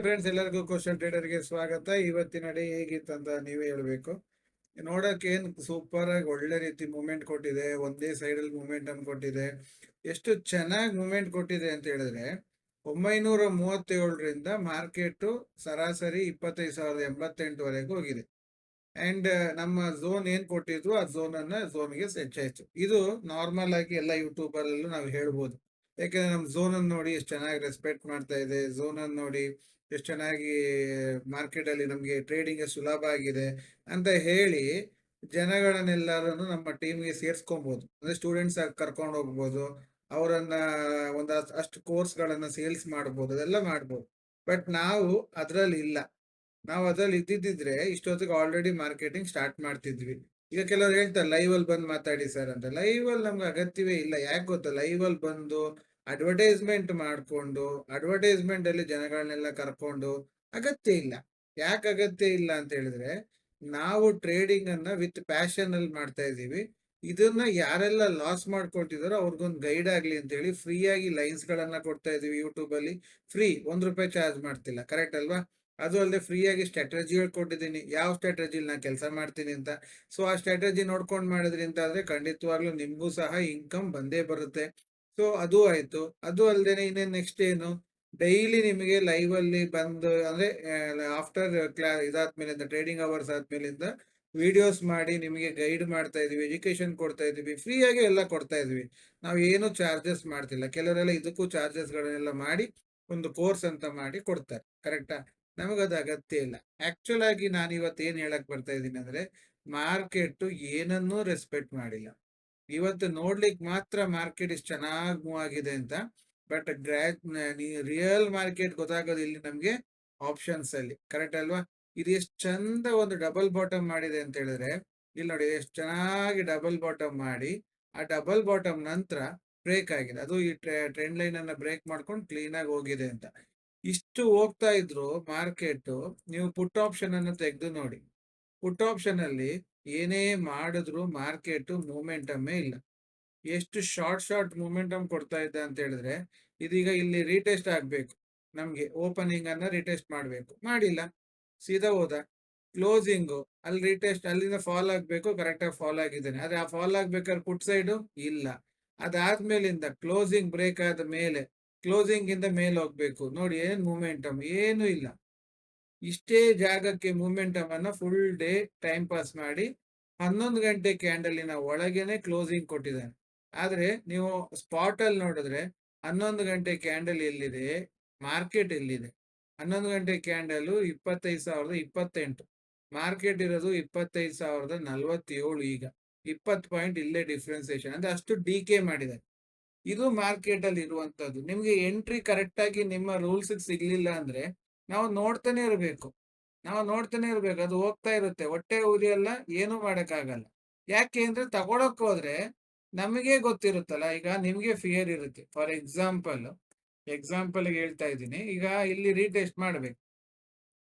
Friends ಎಲ್ಲರಿಗೂ question ಟ್ರೇಡರ್ಗೆ ಸ್ವಾಗತ. ಇವತ್ತಿನ ನಡೆ ಹೇಗಿತ್ತು ಅಂತ ನೀವೇ ಹೇಳಬೇಕು. ನೋಡಕ್ಕೆ ಏನು ಸೂಪರ್ ಆಗಿ ಒಳ್ಳೆ ರೀತಿ ಮೂಮೆಂಟ್ ಕೊಟ್ಟಿದೆ. ಒಂದೇ ಸೈಡ್ ಅಲ್ಲಿ ಮೂವ್ಮೆಂಟ್ ಕೊಟ್ಟಿದೆ. ಎಷ್ಟು ಚೆನ್ನಾಗಿ ಮೂಮೆಂಟ್ ಕೊಟ್ಟಿದೆ ಅಂತ ಹೇಳಿದ್ರೆ, ಒಂಬೈನೂರ ಮೂವತ್ತೇಳರಿಂದ ಮಾರ್ಕೆಟು ಸರಾಸರಿ ಇಪ್ಪತ್ತೈದು ಸಾವಿರದ ಎಂಬತ್ತೆಂಟುವರೆಗೂ ಹೋಗಿದೆ. ಅಂಡ್ ನಮ್ಮ ಝೋನ್ ಏನ್ ಕೊಟ್ಟಿದ್ರು ಆ ಝೋನ್ ಅನ್ನ ಝೋನ್ಗೆ ಹೆಚ್ಚಾಯ್ತು. ಇದು ನಾರ್ಮಲ್ ಆಗಿ ಎಲ್ಲ ಯೂಟ್ಯೂಬರ್ ಅಲ್ಲೂ ನಾವು ಹೇಳ್ಬೋದು. ಯಾಕಂದ್ರೆ ನಮ್ಮ ಝೋನ್ ಅನ್ನು ನೋಡಿ ಎಷ್ಟು ಚೆನ್ನಾಗಿ ರೆಸ್ಪೆಕ್ಟ್ ಮಾಡ್ತಾ ಇದೆ. ಝೋನ್ ಅನ್ನು ನೋಡಿ ಎಷ್ಟು ಚೆನ್ನಾಗಿ ಮಾರ್ಕೆಟಲ್ಲಿ ನಮಗೆ ಟ್ರೇಡಿಂಗ್ ಸುಲಭ ಆಗಿದೆ ಅಂತ ಹೇಳಿ ಜನಗಳನ್ನೆಲ್ಲರನ್ನು ನಮ್ಮ ಟೀಮ್ಗೆ ಸೇರಿಸ್ಕೊಬೋದು. ಅಂದರೆ ಸ್ಟೂಡೆಂಟ್ಸ್ ಆಗಿ ಕರ್ಕೊಂಡು ಹೋಗ್ಬೋದು, ಅವರನ್ನ ಒಂದು ಅಷ್ಟು ಕೋರ್ಸ್ಗಳನ್ನು ಸೇಲ್ಸ್ ಮಾಡ್ಬೋದು, ಅದೆಲ್ಲ ಮಾಡ್ಬೋದು. ಬಟ್ ನಾವು ಅದರಲ್ಲಿ ಇಲ್ಲ. ನಾವು ಅದರಲ್ಲಿ ಇದ್ದಿದ್ದಿದ್ರೆ ಇಷ್ಟೊತ್ತಿಗೆ ಆಲ್ರೆಡಿ ಮಾರ್ಕೆಟಿಂಗ್ ಸ್ಟಾರ್ಟ್ ಮಾಡ್ತಿದ್ವಿ. ಈಗ ಕೆಲವರು ಹೇಳ್ತಾರೆ ಲೈವ್ ಅಲ್ಲಿ ಬಂದು ಮಾತಾಡಿ ಸರ್ ಅಂತ. ಲೈವ್ ಅಲ್ಲಿ ನಮ್ಗೆ ಅಗತ್ಯವೇ ಇಲ್ಲ. ಯಾಕೆ ಗೊತ್ತಾ? ಲೈವ್ ಅಲ್ಲಿ ಬಂದು ಅಡ್ವರ್ಟೈಸ್ಮೆಂಟ್ ಮಾಡಿಕೊಂಡು ಅಡ್ವರ್ಟೈಸ್ಮೆಂಟ್ ಅಲ್ಲಿ ಜನಗಳನ್ನೆಲ್ಲ ಕರ್ಕೊಂಡು, ಅಗತ್ಯ ಇಲ್ಲ. ಯಾಕೆ ಅಗತ್ಯ ಇಲ್ಲ ಅಂತ ಹೇಳಿದ್ರೆ, ನಾವು ಟ್ರೇಡಿಂಗ್ ಅನ್ನ ವಿತ್ ಪ್ಯಾಷನ್ ಅಲ್ಲಿ ಮಾಡ್ತಾ ಇದ್ದೀವಿ. ಇದನ್ನ ಯಾರೆಲ್ಲ ಲಾಸ್ ಮಾಡ್ಕೊಳ್ತಿದಾರೋ ಅವ್ರಿಗೊಂದು ಗೈಡ್ ಆಗ್ಲಿ ಅಂತ ಹೇಳಿ ಫ್ರೀ ಆಗಿ ಲೈನ್ಸ್ ಗಳನ್ನ ಕೊಡ್ತಾ ಇದೀವಿ ಯೂಟ್ಯೂಬ್ ಅಲ್ಲಿ. ಫ್ರೀ ಒಂದ್ ರೂಪಾಯಿ ಚಾರ್ಜ್ ಮಾಡ್ತಿಲ್ಲ ಕರೆಕ್ಟ್ ಅಲ್ವಾ? ಅದು ಅಲ್ಲದೆ ಫ್ರೀ ಆಗಿ ಸ್ಟ್ರಾಟಜಿ ಹೇಳ್ಕೊಟ್ಟಿದ್ದೀನಿ ಯಾವ ಸ್ಟ್ರಾಟಜಿ ನಾ ಕೆಲಸ ಮಾಡ್ತೀನಿ ಅಂತ. ಸೊ ಆ ಸ್ಟ್ರಾಟಜಿ ನೋಡ್ಕೊಂಡು ಮಾಡಿದ್ರಿ ಅಂತ ಆದ್ರೆ ಖಂಡಿತವಾಗ್ಲೂ ನಿಮಗೂ ಸಹ ಇನ್ಕಮ್ ಬಂದೇ ಬರುತ್ತೆ. ಸೊ ಅದು ಆಯ್ತು. ಅದು ಅಲ್ಲದೆ ಇನ್ನೇನು ನೆಕ್ಸ್ಟ್ ಏನು? ಡೈಲಿ ನಿಮಗೆ ಲೈವ್ ಅಲ್ಲಿ ಬಂದು, ಅಂದ್ರೆ ಆಫ್ಟರ್ ಕ್ಲಾ ಇದಾದ್ಮೇಲಿಂದ ಟ್ರೇಡಿಂಗ್ ಅವರ್ಸ್ ಆದ್ಮೇಲಿಂದ ವಿಡಿಯೋಸ್ ಮಾಡಿ ನಿಮಗೆ ಗೈಡ್ ಮಾಡ್ತಾ ಇದೀವಿ ಎಜುಕೇಶನ್ ಕೊಡ್ತಾ ಇದೀವಿ ಫ್ರೀ ಆಗಿ ಎಲ್ಲ ಕೊಡ್ತಾ ಇದೀವಿ. ನಾವು ಏನು ಚಾರ್ಜಸ್ ಮಾಡ್ತಿಲ್ಲ. ಕೆಲವರೆಲ್ಲ ಇದಕ್ಕೂ ಚಾರ್ಜಸ್ ಗಳನ್ನೆಲ್ಲ ಮಾಡಿ ಒಂದು ಕೋರ್ಸ್ ಅಂತ ಮಾಡಿ ಕೊಡ್ತಾರೆ. ಕರೆಕ್ಟಾ ನಮಗದು ಅಗತ್ಯ ಇಲ್ಲ. ಆಕ್ಚುಲ್ ಆಗಿ ನಾನು ಇವತ್ತು ಏನು ಹೇಳಕ್ ಬರ್ತಾ ಇದ್ದೀನಿ ಅಂದ್ರೆ ಮಾರ್ಕೆಟ್ ಏನನ್ನೂ ರೆಸ್ಪೆಕ್ಟ್ ಮಾಡಿಲ್ಲ. ಇವತ್ತು ನೋಡ್ಲಿಕ್ಕೆ ಮಾತ್ರ ಮಾರ್ಕೆಟ್ ಇಷ್ಟು ಚೆನ್ನಾಗಿ ಮೂವ್ ಆಗಿದೆ ಅಂತ ಬಟ್ ಗ್ರಾಜ್ ರಿಯಲ್ ಮಾರ್ಕೆಟ್ ಗೊತ್ತಾಗೋದು ಇಲ್ಲಿ ನಮ್ಗೆ ಆಪ್ಷನ್ಸ್ ಅಲ್ಲಿ. ಕರೆಕ್ಟ್ ಅಲ್ವಾ? ಇದು ಎಷ್ಟು ಚಂದ ಒಂದು ಡಬಲ್ ಬಾಟಮ್ ಮಾಡಿದೆ ಅಂತ ಹೇಳಿದ್ರೆ, ಇಲ್ಲಿ ನೋಡಿ ಎಷ್ಟು ಚೆನ್ನಾಗಿ ಡಬಲ್ ಬಾಟಮ್ ಮಾಡಿ, ಆ ಡಬಲ್ ಬಾಟಮ್ ನಂತರ ಬ್ರೇಕ್ ಆಗಿದೆ. ಅದು ಈ ಟ್ರೆಂಡ್ ಲೈನ್ ಅನ್ನ ಬ್ರೇಕ್ ಮಾಡ್ಕೊಂಡು ಕ್ಲೀನ್ ಆಗಿ ಹೋಗಿದೆ ಅಂತ. ಇಷ್ಟು ಹೋಗ್ತಾ ಇದ್ರು ಮಾರ್ಕೆಟ್ ನೀವು ಪುಟ್ ಆಪ್ಷನ್ ಅನ್ನು ತೆಗೆದು ನೋಡಿ. ಪುಟ್ ಆಪ್ಷನ್ ಅಲ್ಲಿ ಏನೇ ಮಾಡಿದ್ರು ಮಾರ್ಕೆಟ್ ಮೂಮೆಂಟಮ್ಮೇ ಇಲ್ಲ. ಎಷ್ಟು ಶಾರ್ಟ್ ಶಾರ್ಟ್ ಮೂಮೆಂಟಮ್ ಕೊಡ್ತಾ ಇದ್ದ ಅಂತ ಹೇಳಿದ್ರೆ, ಇದೀಗ ಇಲ್ಲಿ ರೀಟೆಸ್ಟ್ ಆಗ್ಬೇಕು. ನಮ್ಗೆ ಓಪನಿಂಗ್ ಅನ್ನ ರೀಟೆಸ್ಟ್ ಮಾಡ್ಬೇಕು. ಮಾಡಿಲ್ಲ. ಸೀದಾ ಹೋದ. ಕ್ಲೋಸಿಂಗು. ಅಲ್ಲಿ ರೀಟೆಸ್ಟ್, ಅಲ್ಲಿಂದ ಫಾಲ್ ಆಗ್ಬೇಕು, ಕರೆಕ್ಟ್ ಆಗಿ ಫಾಲ್ ಆಗಿದ್ದಾನೆ. ಆದ್ರೆ ಆ ಫಾಲ್ ಆಗ್ಬೇಕಾದ್ರೆ ಪುಟ್ ಸೈಡ್ ಇಲ್ಲ. ಅದಾದ್ಮೇಲಿಂದ ಕ್ಲೋಸಿಂಗ್ ಬ್ರೇಕ್ ಆದ ಮೇಲೆ ಕ್ಲೋಸಿಂಗ್ ಇಂದ ಮೇಲೆ ಹೋಗ್ಬೇಕು. ನೋಡಿ, ಏನ್ ಮೂಮೆಂಟಮ್? ಏನು ಇಲ್ಲ. ಇಷ್ಟೇ ಜಾಗಕ್ಕೆ ಮೂಮೆಂಟಮ್ ಅನ್ನ ಫುಲ್ ಡೇ ಟೈಮ್ ಪಾಸ್ ಮಾಡಿ ಹನ್ನೊಂದು ಗಂಟೆ ಕ್ಯಾಂಡಲಿನ ಒಳಗೇನೆ ಕ್ಲೋಸಿಂಗ್ ಕೊಟ್ಟಿದ್ದಾನೆ ಆದ್ರೆ ನೀವು ಸ್ಪಾಟ್ ಅಲ್ಲಿ ನೋಡಿದ್ರೆ ಹನ್ನೊಂದು ಗಂಟೆ ಕ್ಯಾಂಡಲ್ ಎಲ್ಲಿದೆ? ಮಾರ್ಕೆಟ್ ಎಲ್ಲಿದೆ? ಹನ್ನೊಂದು ಗಂಟೆ ಕ್ಯಾಂಡಲ್ ಇಪ್ಪತ್ತೈದು ಸಾವಿರದ ಇಪ್ಪತ್ತೆಂಟು. ಮಾರ್ಕೆಟ್ ಇರೋದು ಇಪ್ಪತ್ತೈದು ಸಾವಿರದ ನಲ್ವತ್ತೇಳು ಈಗ. ಇಪ್ಪತ್ತು ಪಾಯಿಂಟ್ ಇಲ್ಲೇ ಡಿಫ್ರೆನ್ಸಿಯೇಷನ್ ಅಂದ್ರೆ ಅಷ್ಟು ಡಿ ಕೆ ಮಾಡಿದೆ ಇದು ಮಾರ್ಕೆಟ್ ಅಲ್ಲಿ ಇರುವಂತದ್ದು. ನಿಮ್ಗೆ ಎಂಟ್ರಿ ಕರೆಕ್ಟ್ ಆಗಿ ನಿಮ್ಮ ರೂಲ್ಸ್ ಸಿಗ್ಲಿಲ್ಲ ಅಂದ್ರೆ ನಾವು ನೋಡ್ತಾನೆ ಇರಬೇಕು. ನಾವು ನೋಡ್ತಾನೆ ಇರ್ಬೇಕು. ಅದು ಹೋಗ್ತಾ ಇರುತ್ತೆ. ಹೊಟ್ಟೆ ಉರಿಯಲ್ಲ ಏನು ಮಾಡಕ್ಕಾಗಲ್ಲ. ಯಾಕೆ ಅಂದ್ರೆ ತಗೊಳಕ್ ಹೋದ್ರೆ ನಮಗೆ ಗೊತ್ತಿರುತ್ತಲ್ಲ. ಈಗ ನಿಮ್ಗೆ ಫಿಯರ್ ಇರುತ್ತೆ. ಫಾರ್ ಎಕ್ಸಾಂಪಲ್ ಎಕ್ಸಾಂಪಲ್ ಹೇಳ್ತಾ ಇದ್ದೀನಿ. ಈಗ ಇಲ್ಲಿ ರೀಟೆಸ್ಟ್ ಮಾಡ್ಬೇಕು.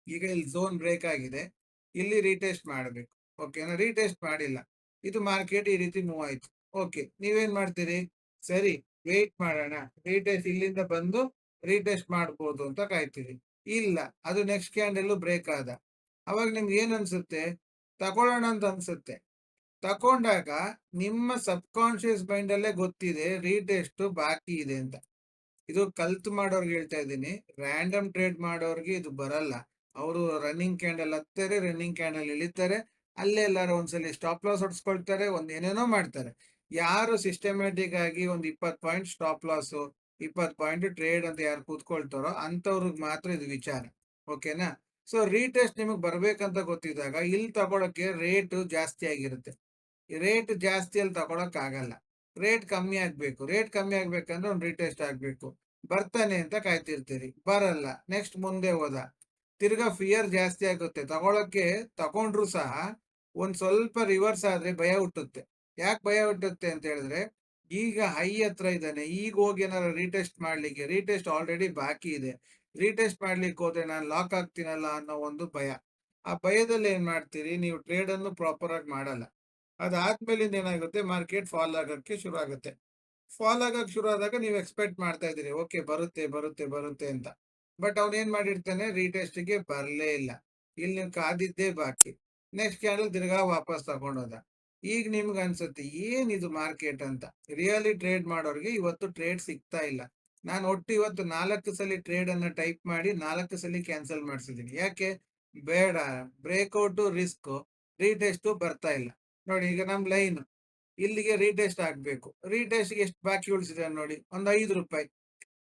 ಈಗ ಇಲ್ಲಿ ಝೋನ್ ಬ್ರೇಕ್ ಆಗಿದೆ. ಇಲ್ಲಿ ರೀಟೆಸ್ಟ್ ಮಾಡ್ಬೇಕು. ಓಕೆನಾ ರೀಟೆಸ್ಟ್ ಮಾಡಿಲ್ಲ. ಇದು ಮಾರ್ಕೆಟ್ ಈ ರೀತಿ ಮೂವ್ ಆಯ್ತು. ಓಕೆ ನೀವೇನ್ ಮಾಡ್ತೀರಿ? ಸರಿ ವೇಟ್ ಮಾಡೋಣ. ರೀಟೆಸ್ಟ್ ಇಲ್ಲಿಂದ ಬಂದು ರೀಟೆಸ್ಟ್ ಮಾಡ್ಬೋದು ಅಂತ ಕಾಯ್ತೀರಿ. ಇಲ್ಲ, ಅದು ನೆಕ್ಸ್ಟ್ ಕ್ಯಾಂಡಲ್ ಬ್ರೇಕ್ ಆದ. ಅವಾಗ ನಿಮ್ಗೆ ಏನ್ ಅನ್ಸುತ್ತೆ? ತಗೊಳ್ಳೋಣ ಅಂತ ಅನ್ಸುತ್ತೆ. ತಕೊಂಡಾಗ ನಿಮ್ಮ ಸಬ್ ಕಾನ್ಶಿಯಸ್ ಮೈಂಡ್ ಅಲ್ಲೇ ಗೊತ್ತಿದೆ ರೀಟೆಸ್ಟ್ ಬಾಕಿ ಇದೆ ಅಂತ. ಇದು ಕಲ್ತು ಮಾಡೋರ್ಗೆ ಹೇಳ್ತಾ ಇದ್ದೀನಿ. ರ್ಯಾಂಡಮ್ ಟ್ರೇಡ್ ಮಾಡೋರ್ಗೆ ಇದು ಬರಲ್ಲ. ಅವರು ರನ್ನಿಂಗ್ ಕ್ಯಾಂಡಲ್ ಹತ್ತಾರೆ ರನ್ನಿಂಗ್ ಕ್ಯಾಂಡಲ್ ಇಳಿತಾರೆ. ಅಲ್ಲೇ ಎಲ್ಲಾರು ಒಂದ್ಸಲಿ ಸ್ಟಾಪ್ ಲಾಸ್ ಹೊಡ್ಸ್ಕೊಳ್ತಾರೆ, ಒಂದ್ ಏನೇನೋ ಮಾಡ್ತಾರೆ. ಯಾರು ಸಿಸ್ಟಮ್ಯಾಟಿಕ್ ಆಗಿ ಒಂದ್ ಇಪ್ಪತ್ತು ಪಾಯಿಂಟ್ ಸ್ಟಾಪ್ ಲಾಸ್ ಇಪ್ಪತ್ ಪಾಯಿಂಟ್ ಟ್ರೇಡ್ ಅಂತ ಯಾರು ಕೂತ್ಕೊಳ್ತಾರೋ ಅಂಥವ್ರಿಗೆ ಮಾತ್ರ ಇದು ವಿಚಾರ, ಓಕೆನಾ? ಸೊ ರೀಟೆಸ್ಟ್ ನಿಮಗೆ ಬರ್ಬೇಕಂತ ಗೊತ್ತಿದ್ದಾಗ ಇಲ್ಲಿ ತಗೊಳಕ್ಕೆ ರೇಟ್ ಜಾಸ್ತಿ ಆಗಿರುತ್ತೆ. ರೇಟ್ ಜಾಸ್ತಿ ಅಲ್ಲಿ ತಗೊಳಕ್ ಆಗಲ್ಲ ರೇಟ್ ಕಮ್ಮಿ ಆಗ್ಬೇಕು. ರೇಟ್ ಕಮ್ಮಿ ಆಗ್ಬೇಕಂದ್ರೆ ಒಂದು ರೀಟೆಸ್ಟ್ ಆಗ್ಬೇಕು. ಬರ್ತಾನೆ ಅಂತ ಕಾಯ್ತಿರ್ತೀರಿ. ಬರಲ್ಲ. ನೆಕ್ಸ್ಟ್ ಮುಂದೆ ಹೋದ. ತಿರ್ಗಾ ಫಿಯರ್ ಜಾಸ್ತಿ ಆಗುತ್ತೆ. ತಗೊಳಕ್ಕೆ ತಗೊಂಡ್ರು ಸಹ ಒಂದ್ ಸ್ವಲ್ಪ ರಿವರ್ಸ್ ಆದ್ರೆ ಭಯ ಹುಟ್ಟುತ್ತೆ. ಯಾಕೆ ಭಯ ಹುಟ್ಟುತ್ತೆ ಅಂತ ಹೇಳಿದ್ರೆ ಈಗ ಹೈ ಹತ್ರ ಇದ್ದಾನೆ. ಈಗ ಹೋಗಿ ಏನಾರ ರೀಟೆಸ್ಟ್ ಮಾಡ್ಲಿಕ್ಕೆ ರೀಟೆಸ್ಟ್ ಆಲ್ರೆಡಿ ಬಾಕಿ ಇದೆ. ರೀಟೆಸ್ಟ್ ಮಾಡ್ಲಿಕ್ಕೆ ಹೋದ್ರೆ ನಾನು ಲಾಕ್ ಆಗ್ತೀನಲ್ಲ ಅನ್ನೋ ಒಂದು ಭಯ. ಆ ಭಯದಲ್ಲಿ ಏನ್ ಮಾಡ್ತೀರಿ? ನೀವು ಟ್ರೇಡ್ ಅನ್ನು ಪ್ರಾಪರ್ ಆಗಿ ಮಾಡಲ್ಲ. ಅದಾದ್ಮೇಲಿಂದ ಏನಾಗುತ್ತೆ? ಮಾರ್ಕೆಟ್ ಫಾಲ್ ಆಗಕ್ಕೆ ಶುರು ಆಗುತ್ತೆ. ಫಾಲ್ ಆಗಕ್ಕೆ ಶುರು ಆದಾಗ ನೀವು ಎಕ್ಸ್ಪೆಕ್ಟ್ ಮಾಡ್ತಾ ಇದ್ದೀರಿ. ಓಕೆ ಬರುತ್ತೆ ಬರುತ್ತೆ ಬರುತ್ತೆ ಅಂತ. ಬಟ್ ಅವ್ನು ಏನ್ ಮಾಡಿರ್ತಾನೆ? ರೀಟೆಸ್ಟ್ ಬರಲೇ ಬರ್ಲೇ ಇಲ್ಲ. ಇಲ್ಲಿ ನೀವು ಕಾದಿದ್ದೇ ಬಾಕಿ. ನೆಕ್ಸ್ಟ್ ಕ್ಯಾಂಡಲ್ ತಿರ್ಗಾ ವಾಪಸ್ ತಗೊಂಡೋದ ಈಗ ನಿಮ್ಗೆ ಅನ್ಸುತ್ತೆ, ಏನ್ ಇದು ಮಾರ್ಕೆಟ್ ಅಂತ? ರಿಯಲಿ ಟ್ರೇಡ್ ಮಾಡೋರಿಗೆ ಇವತ್ತು ಟ್ರೇಡ್ ಸಿಗ್ತಾ ಇಲ್ಲ. ನಾನು ಒಟ್ಟು ಇವತ್ತು ನಾಲ್ಕು ಸಲ ಟ್ರೇಡ್ ಅನ್ನ ಟೈಪ್ ಮಾಡಿ ನಾಲ್ಕು ಸಲ ಕ್ಯಾನ್ಸಲ್ ಮಾಡಿಸಿದೀನಿ ಯಾಕೆ? ಬೇಡ. ಬ್ರೇಕ್ಔಟ್ ರಿಸ್ಕ್, ರೀಟೆಸ್ಟ್ ಬರ್ತಾ ಇಲ್ಲ. ನೋಡಿ ಈಗ ನಮ್ ಲೈನ್. ಇಲ್ಲಿಗೆ ರೀಟೆಸ್ಟ್ ಆಗ್ಬೇಕು. ರೀಟೆಸ್ಟ್ ಎಷ್ಟು ಬಾಕಿ ಉಳಿಸಿದೆ ನೋಡಿ? ಒಂದು ಐದು ರೂಪಾಯಿ.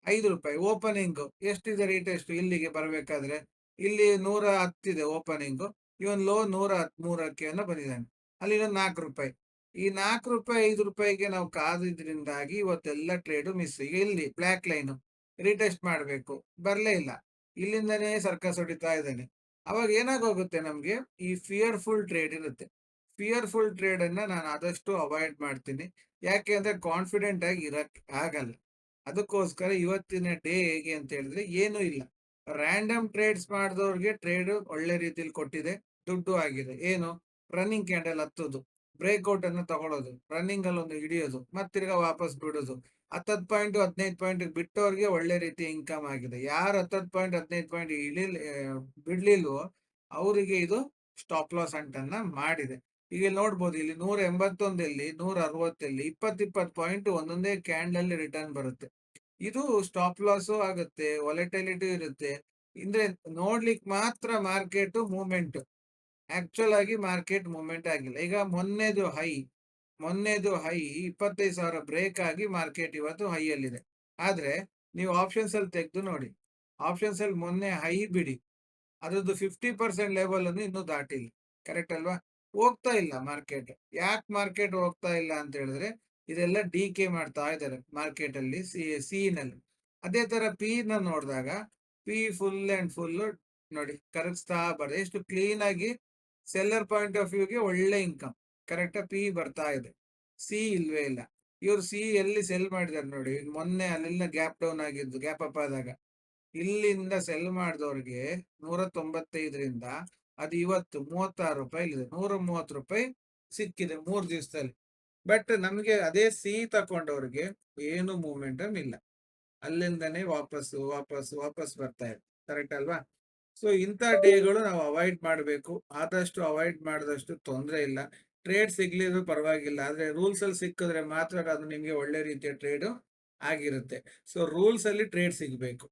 ಐದು ರೂಪಾಯಿ. ಓಪನಿಂಗ್. ಎಷ್ಟಿದೆ ರೀಟೆಸ್ಟ್? ಇಲ್ಲಿಗೆ ಬರ್ಬೇಕಾದ್ರೆ ಇಲ್ಲಿ ನೂರ ಹತ್ತಿದೆ ಓಪನಿಂಗ್. ಇವನ್ ಲೋ ನೂರ ಹತ್ಮೂರಕ್ಕೆ ಅನ್ನೋ ಬಂದಿದ್ದಾನೆ. ಅಲ್ಲಿ ಇನ್ನೊಂದು ನಾಲ್ಕು ರೂಪಾಯಿ. ಈ ನಾಲ್ಕು ರೂಪಾಯಿ, ಐದು ರೂಪಾಯಿಗೆ ನಾವು ಕಾದಿದ್ರಿಂದಾಗಿ ಇವತ್ತೆಲ್ಲ ಟ್ರೇಡು ಮಿಸ್ ಈಗ ಇಲ್ಲಿ ಬ್ಲಾಕ್ ಲೈನ್ ರೀಟೆಸ್ಟ್ ಮಾಡಬೇಕು. ಬರಲೇ ಇಲ್ಲ. ಇಲ್ಲಿಂದನೇ ಸರ್ಕಸ್ ಹೊಡಿತಾ ಇದ್ದಾನೆ. ಅವಾಗ ಏನಾಗೋಗುತ್ತೆ ನಮಗೆ? ಈ ಫಿಯರ್ಫುಲ್ ಟ್ರೇಡ್ ಇರುತ್ತೆ. ಫಿಯರ್ಫುಲ್ ಟ್ರೇಡ್ ಅನ್ನ ನಾನು ಆದಷ್ಟು ಅವಾಯ್ಡ್ ಮಾಡ್ತೀನಿ. ಯಾಕೆ ಅಂದ್ರೆ ಕಾನ್ಫಿಡೆಂಟ್ ಆಗಿ ಇರಕ್ ಆಗಲ್ಲ. ಅದಕ್ಕೋಸ್ಕರ ಇವತ್ತಿನ ಡೇ ಹೇಗೆ ಅಂತ ಹೇಳಿದ್ರೆ ಏನೂ ಇಲ್ಲ. ರ್ಯಾಂಡಮ್ ಟ್ರೇಡ್ಸ್ ಮಾಡಿದವ್ರಿಗೆ ಟ್ರೇಡ್ ಒಳ್ಳೆ ರೀತಿಯಲ್ಲಿ ಕೊಟ್ಟಿದೆ. ದುಡ್ಡು ಆಗಿದೆ. ಏನು? Running candle ಹತ್ತೋದು. ಬ್ರೇಕ್ಔಟ್ ಅನ್ನು ತಗೊಳ್ಳೋದು ರನ್ನಿಂಗ್ ಅಲ್ಲಿ ಒಂದು ಹಿಡಿಯೋದು. ಮತ್ತೆ ತಿರ್ಗಾ ವಾಪಸ್ ಬಿಡೋದು. ಹತ್ತತ್ತು ಪಾಯಿಂಟ್ ಹದಿನೈದು ಪಾಯಿಂಟ್ ಬಿಟ್ಟವ್ರಿಗೆ ಒಳ್ಳೆ ರೀತಿ ಇನ್ಕಮ್ ಆಗಿದೆ. ಯಾರು ಹತ್ತತ್ತು ಪಾಯಿಂಟ್ ಹದಿನೈದು ಪಾಯಿಂಟ್ ಇಳಿಲ್ ಬಿಡ್ಲಿಲ್ವೋ ಅವರಿಗೆ ಇದು ಸ್ಟಾಪ್ ಲಾಸ್ ಅಂಟನ್ನ ಮಾಡಿದೆ. ಈಗ ನೋಡ್ಬೋದು, ಇಲ್ಲಿ ನೂರ ಎಂಬತ್ತೊಂದಲ್ಲಿ ನೂರ ಅರವತ್ತಲ್ಲಿ ಇಪ್ಪತ್ತು ಇಪ್ಪತ್ತು ಪಾಯಿಂಟ್ ಒಂದೊಂದೇ ಕ್ಯಾಂಡಲ್ ರಿಟರ್ನ್ ಬರುತ್ತೆ. ಇದು ಸ್ಟಾಪ್ ಲಾಸು ಆಗುತ್ತೆ ವಾಲೆಟಿಲಿಟಿ ಇರುತ್ತೆ. ಅಂದ್ರೆ ನೋಡ್ಲಿಕ್ಕೆ ಮಾತ್ರ ಮಾರ್ಕೆಟ್ ಮೂವ್ಮೆಂಟ್ ಆಕ್ಚುಲ್ ಆಗಿ ಮಾರ್ಕೆಟ್ ಮೂವ್ಮೆಂಟ್ ಆಗಿಲ್ಲ. ಈಗ ಮೊನ್ನೆದು ಹೈ ಮೊನ್ನೆದು ಹೈ ಇಪ್ಪತ್ತೈದು ಸಾವಿರ ಬ್ರೇಕ್ ಆಗಿ ಮಾರ್ಕೆಟ್ ಇವತ್ತು ಹೈ ಅಲ್ಲಿದೆ. ಆದ್ರೆ ನೀವು ಆಪ್ಷನ್ಸ್ ಅಲ್ಲಿ ತೆಗೆದು ನೋಡಿ. ಆಪ್ಷನ್ಸ್ ಅಲ್ಲಿ ಮೊನ್ನೆ ಹೈ ಬಿಡಿ. ಅದ್ರದ್ದು ಫಿಫ್ಟಿ ಪರ್ಸೆಂಟ್ ಲೆವೆಲ್ ಅನ್ನು ಇನ್ನೂ ದಾಟಿಲ್ಲ. ಕರೆಕ್ಟ್ ಅಲ್ವಾ? ಹೋಗ್ತಾ ಇಲ್ಲ ಮಾರ್ಕೆಟ್ ಯಾಕೆ ಮಾರ್ಕೆಟ್ ಹೋಗ್ತಾ ಇಲ್ಲ ಅಂತ ಹೇಳಿದ್ರೆ ಇದೆಲ್ಲ ಡಿ ಕೆ ಮಾಡ್ತಾ ಇದ್ದಾರೆ ಮಾರ್ಕೆಟ್ ಅಲ್ಲಿ ಸಿ ಸಿ ನಲ್ಲಿ ಅದೇ ತರ ಪಿ ನ ನೋಡಿದಾಗ ಪಿ ಫುಲ್ ಅಂಡ್ ಫುಲ್ ನೋಡಿ ಕರಗಿಸ್ತಾ ಬರ್ತದೆ ಎಷ್ಟು ಕ್ಲೀನ್ ಆಗಿ ಸೆಲ್ಲರ್ ಪಾಯಿಂಟ್ ಆಫ್ ವ್ಯೂಗೆ ಒಳ್ಳೆ ಇನ್ಕಮ್ ಕರೆಕ್ಟಾ ಪಿ ಬರ್ತಾ ಇದೆ. ಸಿ ಇಲ್ವೇ ಇಲ್ಲ. ಇವ್ರು ಸಿ ಎಲ್ಲಿ ಸೆಲ್ ಮಾಡಿದಾರೆ ನೋಡಿ, ಮೊನ್ನೆ ಅಲ್ಲೆಲ್ಲ ಗ್ಯಾಪ್ ಡೌನ್ ಆಗಿದ್ದು ಗ್ಯಾಪ್ ಅಪ್ ಆದಾಗ. ಇಲ್ಲಿಂದ ಸೆಲ್ ಮಾಡಿದವ್ರಿಗೆ ನೂರ ತೊಂಬತ್ತೈದರಿಂದ ಅದು ಇವತ್ತು ಮೂವತ್ತಾರು ರೂಪಾಯಿ ಇಲ್ಲಿದೆ. ನೂರ ಮೂವತ್ತು ರೂಪಾಯಿ ಸಿಕ್ಕಿದೆ ಮೂರು ದಿವಸದಲ್ಲಿ. ಬಟ್ ನಮಗೆ ಅದೇ ಸಿ ತಕೊಂಡವ್ರಿಗೆ ಏನು ಮೂಮೆಂಟಮ್ ಇಲ್ಲ ಅಲ್ಲಿಂದನೇ ವಾಪಸ್ ವಾಪಸ್ ವಾಪಸ್ ಬರ್ತಾ ಇದೆ. ಕರೆಕ್ಟ್ ಅಲ್ವಾ? ಸೊ ಇಂಥ ಡೇಗಳು ನಾವು ಅವಾಯ್ಡ್ ಮಾಡಬೇಕು. ಆದಷ್ಟು ಅವಾಯ್ಡ್ ಮಾಡಿದಷ್ಟು ತೊಂದರೆ ಇಲ್ಲ. ಟ್ರೇಡ್ ಸಿಗ್ಲಿದ್ರು ಪರವಾಗಿಲ್ಲ. ಆದರೆ ರೂಲ್ಸ್ ಅಲ್ಲಿ ಸಿಕ್ಕಿದ್ರೆ ಮಾತ್ರ ಅದು ನಿಮಗೆ ಒಳ್ಳೆ ರೀತಿಯ ಟ್ರೇಡು ಆಗಿರುತ್ತೆ. ಸೊ ರೂಲ್ಸ್ ಅಲ್ಲಿ ಟ್ರೇಡ್ ಸಿಗಬೇಕು.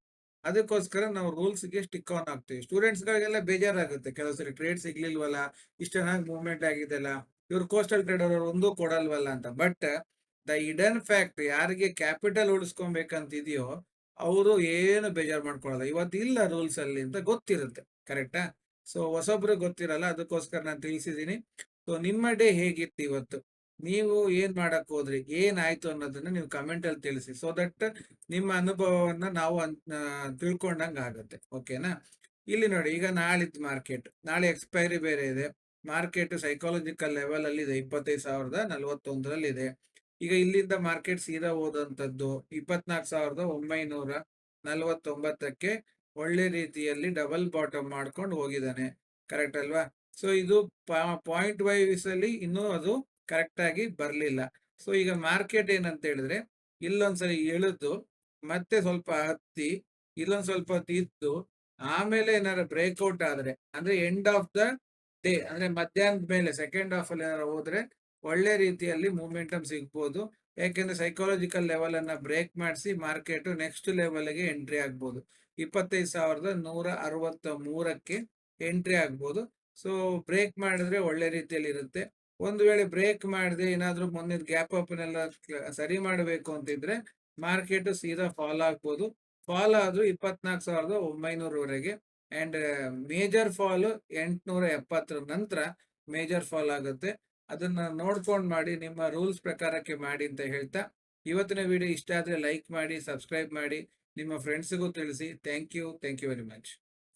ಅದಕ್ಕೋಸ್ಕರ ನಾವು ರೂಲ್ಸ್ಗೆ ಸ್ಟಿಕ್ ಆನ್ ಆಗ್ತೀವಿ. ಸ್ಟೂಡೆಂಟ್ಸ್ಗಳಿಗೆಲ್ಲ ಬೇಜಾರಾಗುತ್ತೆ. ಕೆಲವು ಸರಿ ಟ್ರೇಡ್ ಸಿಗ್ಲಿಲ್ವಲ್ಲ? ಇಷ್ಟು ಚೆನ್ನಾಗಿ ಮೂವ್ಮೆಂಟ್ ಆಗಿದೆಲ್ಲ? ಇವ್ರು ಕೋಸ್ಟಲ್ ಟ್ರೇಡರ್ ಅವರು ಒಂದೂ ಕೊಡಲ್ವಲ್ಲ ಅಂತ. ಬಟ್ ದ ಇಡನ್ ಫ್ಯಾಕ್ಟ್ ಯಾರಿಗೆ ಕ್ಯಾಪಿಟಲ್ ಉಳಿಸ್ಕೊಬೇಕಂತ ಇದೆಯೋ ಅವರು ಏನು ಬೇಜಾರು ಮಾಡ್ಕೊಳ್ಳಲ್ಲ. ಇವತ್ತು ಇಲ್ಲ ರೂಲ್ಸ್ ಅಲ್ಲಿ ಅಂತ ಗೊತ್ತಿರುತ್ತೆ. ಕರೆಕ್ಟಾ ಸೊ ಹೊಸೊಬ್ರು ಗೊತ್ತಿರಲ್ಲ, ಅದಕ್ಕೋಸ್ಕರ ನಾನು ತಿಳಿಸಿದೀನಿ ಸೊ ನಿಮ್ಮ ಡೇ ಹೇಗಿತ್ತು ಇವತ್ತು? ನೀವು ಏನ್ ಮಾಡಕ್ ಹೋದ್ರಿ? ಏನಾಯ್ತು ಅನ್ನೋದನ್ನ ನೀವು ಕಮೆಂಟ್ ಅಲ್ಲಿ ತಿಳಿಸಿ. ಸೊ ದಟ್ ನಿಮ್ಮ ಅನುಭವವನ್ನ ನಾವು ತಿಳ್ಕೊಂಡಂಗ ಆಗುತ್ತೆ. ಓಕೆನಾ ಇಲ್ಲಿ ನೋಡಿ, ಈಗ ನಾಳಿದ್ ಮಾರ್ಕೆಟ್ ನಾಳೆ ಎಕ್ಸ್ಪೈರಿ ಬೇರೆ ಇದೆ. ಮಾರ್ಕೆಟ್ ಸೈಕಾಲಜಿಕಲ್ ಲೆವೆಲ್ ಅಲ್ಲಿ ಇದೆ. ಇಪ್ಪತ್ತೈದು ಸಾವಿರದ ನಲ್ವತ್ತೊಂದರಲ್ಲಿ ಇದೆ ಈಗ ಇಲ್ಲಿಂದ ಮಾರ್ಕೆಟ್ ಸೀದಾ ಹೋದಂಥದ್ದು ಇಪ್ಪತ್ನಾಲ್ಕು ಸಾವಿರದ ಒಂಬೈನೂರ ನಲವತ್ತೊಂಬತ್ತಕ್ಕೆ ಒಳ್ಳೆ ರೀತಿಯಲ್ಲಿ ಡಬಲ್ ಬಾಟಮ್ ಮಾಡ್ಕೊಂಡು ಹೋಗಿದ್ದಾನೆ. ಕರೆಕ್ಟ್ ಅಲ್ವಾ? ಸೊ ಇದು ಪಾಯಿಂಟ್ ವೈಸ್ ಅಲ್ಲಿ ಇನ್ನೂ ಅದು ಕರೆಕ್ಟ್ ಆಗಿ ಬರಲಿಲ್ಲ. ಸೊ ಈಗ ಮಾರ್ಕೆಟ್ ಏನಂತ ಹೇಳಿದ್ರೆ, ಇಲ್ಲೊಂದ್ಸರಿ ಇಳಿದು ಮತ್ತೆ ಸ್ವಲ್ಪ ಹತ್ತಿ, ಇಲ್ಲೊಂದ್ ಸ್ವಲ್ಪ ತಿದ್ದು, ಆಮೇಲೆ ಏನಾರ ಬ್ರೇಕ್ಔಟ್ ಆದ್ರೆ, ಅಂದ್ರೆ ಎಂಡ್ ಆಫ್ ದ ಡೇ ಅಂದ್ರೆ ಮಧ್ಯಾಹ್ನದ ಮೇಲೆ ಸೆಕೆಂಡ್ ಹಾಫ್ ಅಲ್ಲಿ ಏನಾರ ಹೋದ್ರೆ ಒಳ್ಳೆ ರೀತಿಯಲ್ಲಿ ಮೂಮೆಂಟಮ್ ಸಿಗ್ಬೋದು. ಯಾಕೆಂದ್ರೆ ಸೈಕಾಲಜಿಕಲ್ ಲೆವೆಲ್ ಅನ್ನ ಬ್ರೇಕ್ ಮಾಡಿಸಿ ಮಾರ್ಕೆಟ್ ನೆಕ್ಸ್ಟ್ ಲೆವೆಲ್ಗೆ ಎಂಟ್ರಿ ಆಗ್ಬೋದು. ಇಪ್ಪತ್ತೈದು ಸಾವಿರದ ನೂರ ಅರವತ್ತ ಮೂರಕ್ಕೆ ಎಂಟ್ರಿ ಆಗ್ಬೋದು. ಸೊ ಬ್ರೇಕ್ ಮಾಡಿದ್ರೆ ಒಳ್ಳೆ ರೀತಿಯಲ್ಲಿ ಇರುತ್ತೆ. ಒಂದು ವೇಳೆ ಬ್ರೇಕ್ ಮಾಡದೆ ಏನಾದ್ರೂ ಮೊನ್ನೆ ಗ್ಯಾಪ್ ಅಪ್ನೆಲ್ಲ ಸರಿ ಮಾಡಬೇಕು ಅಂತಿದ್ರೆ ಮಾರ್ಕೆಟ್ ಸೀದಾ ಫಾಲ್ ಆಗ್ಬೋದು. ಫಾಲ್ ಆದ್ರೂ ಇಪ್ಪತ್ನಾಲ್ಕು ಸಾವಿರದ ಒಂಬೈನೂರವರೆಗೆ ಅಂಡ್ ಮೇಜರ್ ಫಾಲ್ ಎಂಟುನೂರ ಎಪ್ಪತ್ತರ ನಂತರ ಮೇಜರ್ ಫಾಲ್ ಆಗುತ್ತೆ. ಅದನ್ನ ನೋಡ್ಕೊಂಡು ಮಾಡಿ, ನಿಮ್ಮ ರೂಲ್ಸ್ ಪ್ರಕಾರಕ್ಕೆ ಮಾಡಿ ಅಂತ ಹೇಳ್ತಾ, ಇವತ್ತಿನ ವಿಡಿಯೋ ಇಷ್ಟ ಆದ್ರೆ ಲೈಕ್ ಮಾಡಿ, ಸಬ್ಸ್ಕ್ರೈಬ್ ಮಾಡಿ, ನಿಮ್ಮ ಫ್ರೆಂಡ್ಸ್ಗೂ ತಿಳಿಸಿ. Thank you thank you very much